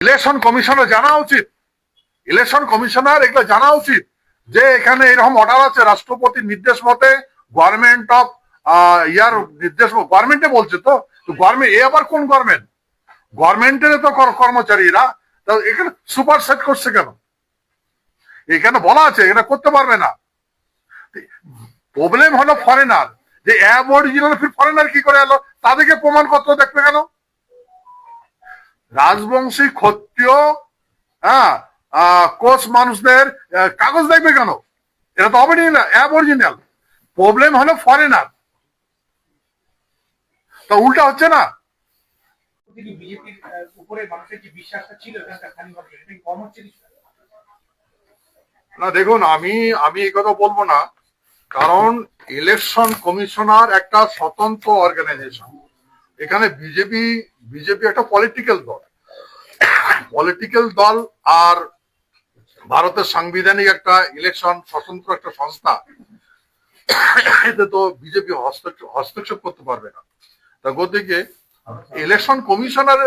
Election কমিশনের জানা উচিত। ইলেকশন কমিশনার এগুলো জানা উচিত যে এখানে এরকম অর্ডার আছে, রাষ্ট্রপতির নির্দেশ মতে গভর্নমেন্ট অফ ইয়ার নির্দেশ গভর্নমেন্টে বলছে তো গভর্নমেন্ট এ আবার কোন গভর্নমেন্ট গভর্নমেন্টের তো কর- কর্মচারী তা এখানে সুপার সেট করছে কেন? এখানে বলা আছে এটা করতে পারবে না। প্রবলেম হলো ফরেনার যে অ্যাব অরিজিনাল ফির ফরেনার কি করে এলো, তাদেরকে প্রমাণপত্র দেখবে কেন? রাজবংশী ক্ষত্রিয় হ্যাঁ কোচ মানুষদের কাগজ দেখবে কেন? এটা তো অরিজিনাল অ্যাব অরিজিনাল প্রবলেম হলো ফরেনার তা উল্টা হচ্ছে না? না দেখুন আমি আমি এই কথা বলব না। কারণ ইলেকশন কমিশনার একটা স্বতন্ত্র অর্গানাইজেশন এখানে বিজেপি বিজেপি একটা পলিটিক্যাল দল। পলিটিক্যাল দল আর ভারতের সাংবিধানিক একটা ইলেকশন স্বতন্ত্র একটা সংস্থা, এতে তো বিজেপি হস্তক্ষেপ করতে পারবে না। তা গতিকে ইলেকশন কমিশনার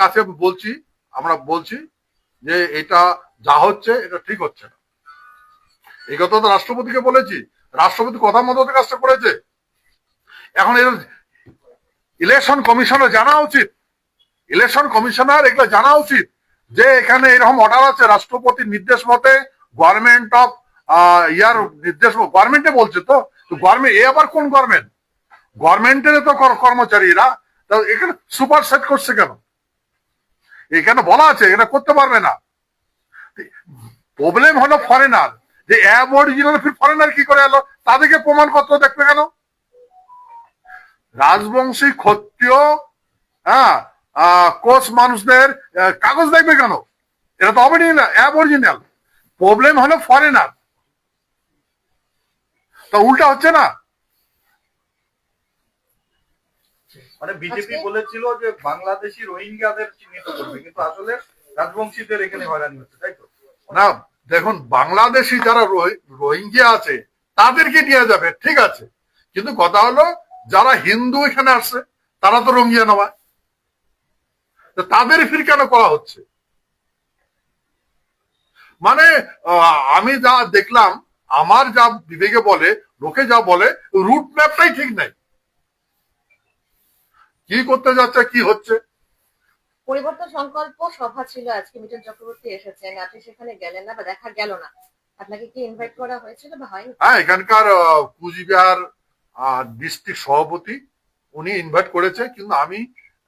কাছে বলছি, আমরা বলছি যে এটা যা হচ্ছে, এটা ঠিক হচ্ছে না। এই কথা তো রাষ্ট্রপতিকে বলেছি। রাষ্ট্রপতি কথা মতো কাজটা করেছে। এখন এর ইলেকশন কমিশনের জানা উচিত। ইলেকশন কমিশনার এগুলো জানা উচিত যে এখানে এরকম অর্ডার আছে, রাষ্ট্রপতির নির্দেশ মতে গভর্নমেন্ট অফ ইয়ার নির্দেশ গভর্নমেন্টে বলছে তো গভর্নমেন্ট এ আবার কোন গভর্নমেন্ট গভর্নমেন্টের তো কর- কর্মচারী এরা তা এখানে সুপার সেট করছে কেন? এখানে বলা আছে এটা করতে পারবে না। প্রবলেম হলো ফরেনার যে অ্যাব অরিজিনাল ফরেনার কি করে এলো? তাদেরকে প্রমাণপত্র দেখবে কেন? রাজবংশী ক্ষত্রিয় হ্যাঁ কোচ মানুষদের কাগজ দেখবে কেন? এটা তো অরিজিনাল অ্যাব অরিজিনাল প্রবলেম হলো ফরেনার তা উল্টা হচ্ছে না? মানে বিজেপি বলেছিল যে বাংলাদেশি রোহিঙ্গাদের চিহ্নিত করবে কিন্তু আসলে রাজবংশীদের এখানে হয়রানি হচ্ছে তাই তো? না দেখুন বাংলাদেশি যারা রোহি- রোহিঙ্গিয়া আছে তাদেরকে নিয়ে যাবে ঠিক আছে। কিন্তু কথা হলো যারা হিন্দু এখানে আসছে তারা তো রঙিয়া নয়। তাদের ফির কেন করা হচ্ছে? মানে আমি যা দেখলাম আমার যা বিবেকে বলে লোকে যা বলে রুট ম্যাপটাই ঠিক নাই। কি করতে যাচ্ছে কি হচ্ছে? পরিবর্তন সংকল্প সভা ছিল আজকে মিটন চক্রবর্তী এসেছেন আপনি সেখানে গেলেন না বা দেখা গেল না। আপনাকে কি ইনভাইট করা হয়েছিল বা হয়নি? হ্যাঁ এখানকার কুচবিহার ডিস্ট্রিক্ট সভাপতি উনি ইনভাইট করেছে কিন্তু আমি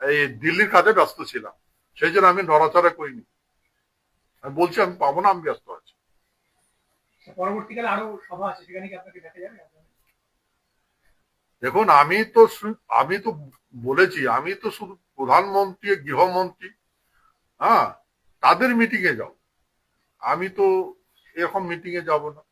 এই দিল্লির কাজে ব্যস্ত ছিলাম। সেই জন্য আমি নড়াচড়া করিনি। আমি বলছি আমি পাবো না আমি ব্যস্ত আছি। পরবর্তীকালে আরও সভা আছে সেখানে কি আপনাকে দেখা যাবে? দেখুন আমি তো আমি তো বলেছি আমি তো শুধু প্রধানমন্ত্রী গৃহমন্ত্রী হ্যাঁ তাদের মিটিং এ যাও আমি তো এরকম মিটিং এ যাব না।